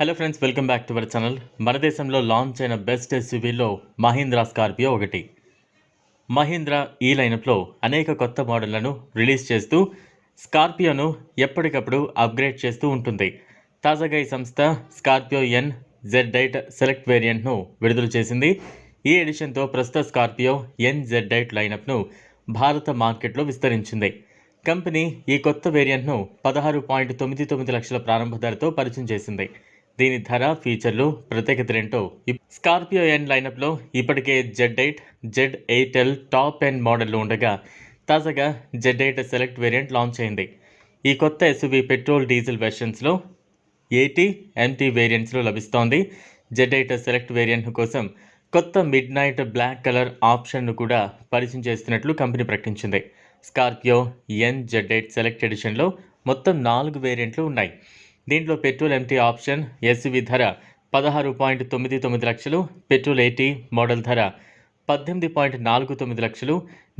Hello friends welcome back to our channel మన దేశంలో launch అయిన బెస్ట్ ఎస్యూవీలో మహీంద్రా స్కార్పియో ఒకటి. మహీంద్రా ఈ లైనప్లో అనేక కొత్త మోడళ్ళను రిలీజ్ చేస్తూ స్కార్పియోను ఎప్పటికప్పుడు అప్గ్రేడ్ చేస్తూ ఉంటుంది. తాజాగా ఈ సంస్థ Scorpio N Z eight select వేరియంట్ను విడుదల చేసింది. ఈ ఎడిషన్తో ప్రస్తుత స్కార్పియో ఎన్ జెడ్ డైట్ లైనప్ను భారత మార్కెట్లో విస్తరించింది. కంపెనీ ఈ కొత్త వేరియంట్ను పదహారు పాయింట్ తొమ్మిది తొమ్మిది లక్షల ప్రారంభ ధరతో పరిచయం చేసింది. దీని ధర ఫీచర్లు ప్రత్యేకతలేంటో ఇప్- స్కార్పియో ఎన్ లైనప్లో ఇప్పటికే Z eight Z eight L top end మోడళ్ళు ఉండగా తాజాగా Z eight select variant launch అయింది. ఈ కొత్త ఎస్యువి పెట్రోల్ డీజిల్ వెర్షన్స్లో ఏటీ ఎంటీ వేరియంట్స్లో లభిస్తోంది. జెడ్ ఎయిట్ సెలెక్ట్ వేరియంట్ కోసం కొత్త మిడ్ నైట్ బ్లాక్ కలర్ ఆప్షన్ను కూడా పరిచయం చేస్తున్నట్లు కంపెనీ ప్రకటించింది. Scorpio N Z eight select ఎడిషన్లో మొత్తం నాలుగు వేరియంట్లు ఉన్నాయి. దీంట్లో పెట్రోల్ ఎంటీ ఆప్షన్ ఎస్యువి ధర పదహారు పాయింట్ తొమ్మిది తొమ్మిది లక్షలు పెట్రోల్ ఏటీ మోడల్ ధర పద్దెనిమిది పాయింట్ నాలుగు తొమ్మిది లక్షలు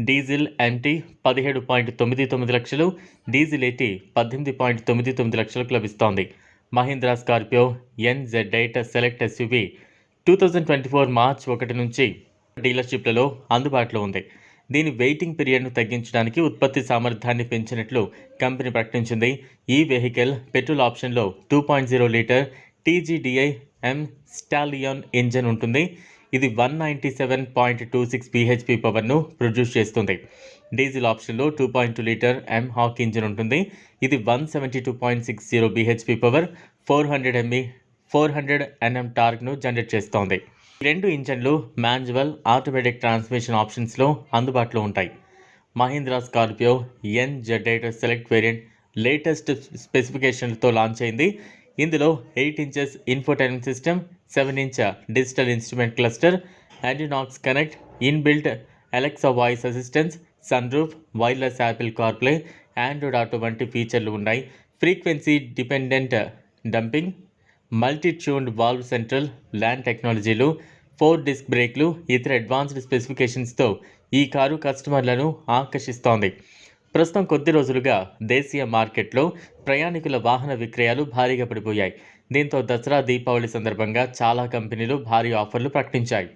డీజిల్ ఎంటీ పదిహేడు పాయింట్ తొమ్మిది తొమ్మిది లక్షలు డీజిల్ ఎయిటీ పద్దెనిమిది పాయింట్ తొమ్మిది తొమ్మిది లక్షలకు లభిస్తోంది. Mahindra Scorpio N Z eight select SUV two thousand twenty four March ఒకటి నుంచి డీలర్షిప్లలో అందుబాటులో ఉంది. దీని వెయిటింగ్ పీరియడ్ను తగ్గించడానికి ఉత్పత్తి సామర్థ్యాన్ని పెంచినట్లు కంపెనీ ప్రకటించింది. ఈ వెహికల్ పెట్రోల్ ఆప్షన్లో two point zero litre TGDI M Stallion engine ఉంటుంది. ఇది one ninety seven point two six BHP పవర్ను produce చేస్తుంది. డీజిల్ ఆప్షన్లో two point two litre M hawk engine ఉంటుంది. ఇది one seventy two point six zero BHP power four hundred ME four hundred NM టార్క్ను generate చేస్తోంది. రెండు ఇంజన్లు manual automatic transmission ఆప్షన్స్లో అందుబాటులో ఉంటాయి. Mahindra Scorpio N Z select variant latest స్పెసిఫికేషన్లతో launch అయింది. ఇందులో eight inches infotainment system seven inch digital instrument cluster యాంటీనాక్స్ connect inbuilt Alexa voice assistance sunroof wireless Apple CarPlay Android auto వంటి ఫీచర్లు ఉన్నాయి. Frequency dependent damping multi tuned valve central land టెక్నాలజీలు four disc బ్రేక్లు ఇతర advanced స్పెసిఫికేషన్స్తో ఈ car కస్టమర్లను ఆకర్షిస్తోంది. ప్రస్తుతం కొద్ది రోజులుగా దేశీయ మార్కెట్లో ప్రయాణికుల వాహన విక్రయాలు భారీగా పడిపోయాయి. దీంతో దసరా దీపావళి సందర్భంగా చాలా కంపెనీలు భారీ ఆఫర్లు ప్రకటించాయి.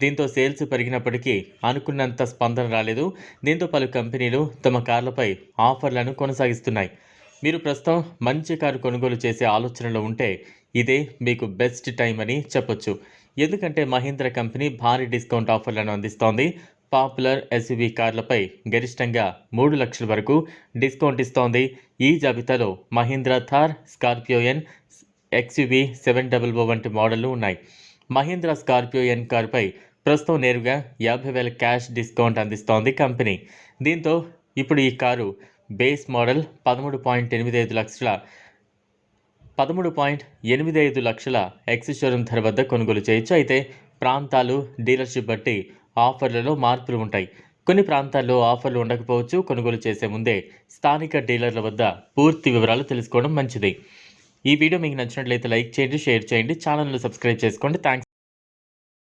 దీంతో సేల్స్ పెరిగినప్పటికీ అనుకున్నంత స్పందన రాలేదు. దీంతో పలు కంపెనీలు తమ కార్లపై ఆఫర్లను కొనసాగిస్తున్నాయి. మీరు ప్రస్తుతం మంచి కారు కొనుగోలు చేసే ఆలోచనలో ఉంటే ఇదే మీకు బెస్ట్ టైం అని చెప్పొచ్చు. ఎందుకంటే మహీంద్ర కంపెనీ భారీ డిస్కౌంట్ ఆఫర్లను అందిస్తోంది. పాపులర్ ఎస్యూవి కార్లపై గరిష్టంగా మూడు లక్షల వరకు డిస్కౌంట్ ఇస్తోంది. ఈ జాబితాలో Mahindra Thar Scorpio N XUV seven double O వంటి మోడళ్ళు ఉన్నాయి. మహీంద్రా స్కార్పియో ఎన్ కారుపై ప్రస్తుతం నేరుగా యాభై వేల క్యాష్ డిస్కౌంట్ అందిస్తోంది కంపెనీ. దీంతో ఇప్పుడు ఈ కారు బేస్ మోడల్ పదమూడు పాయింట్ ఎనిమిది ఐదు లక్షల పదమూడు పాయింట్ ఎనిమిది ఐదు లక్షల ఎక్స్ షోరూమ్ ధర వద్ద కొనుగోలు చేయొచ్చు. అయితే ప్రాంతాలు డీలర్షిప్ బట్టి ఆఫర్లలో మార్పులు ఉంటాయి. కొన్ని ప్రాంతాల్లో ఆఫర్లు ఉండకపోవచ్చు. కొనుగోలు చేసే ముందే స్థానిక డీలర్ల వద్ద పూర్తి వివరాలు తెలుసుకోవడం మంచిది. ఈ వీడియో మీకు నచ్చినట్లయితే లైక్ చేయండి షేర్ చేయండి ఛానల్ను సబ్స్క్రైబ్ చేసుకోండి. థ్యాంక్స్